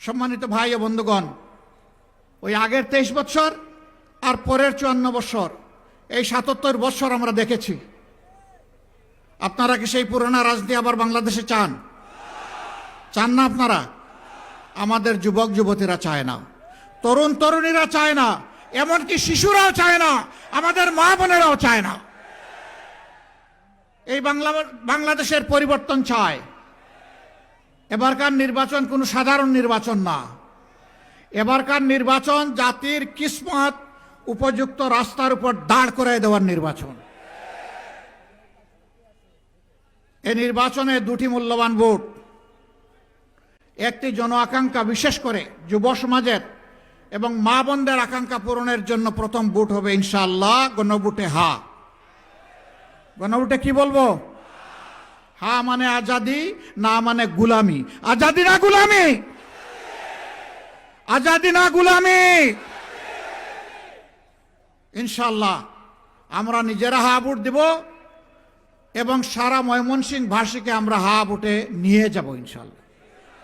সম্মানিত ভাই ও বন্ধুগণ, ওই আগের তেইশ বছর আর পরের চুয়ান্ন বছর এই সাতাত্তর বছর আমরা দেখেছি। আপনারা কি সেই পুরোনো রাজনীতি আবার বাংলাদেশে চান? চান না আপনারা? আমাদের যুবক যুবতীরা চায় না। তরুণ তরুণীরা চায় না। এমনকি শিশুরাও চায় না। আমাদের মা বোনেরাও চায় না। এই বাংলা বাংলাদেশের পরিবর্তন চায়। এবারকার নির্বাচন কোনো সাধারণ নির্বাচন না। এবারকার নির্বাচন জাতির কিসমত উপযুক্ত রাস্তার উপর দাঁড় করে দেওয়ার নির্বাচন। এই নির্বাচনে দুটি মূল্যবান ভোট। একটি জন আকাঙ্ক্ষা বিশেষ করে যুব সমাজের এবং মা বোনদের আকাঙ্ক্ষা পূরণের জন্য প্রথম ভোট হবে ইনশাআল্লাহ গণভোটে হা। গণভোটে কি বলব? হা মানে আজাদি, না মানে গুলামি। আজাদি না গুলামি? আজাদি না গুলামি? ইনশাল্লাহ আমরা নিজেরা হা ভোট দেব এবং সারা ময়মনসিংহ ভাষীকে আমরা হা বুটে নিয়ে যাব ইনশাল্লাহ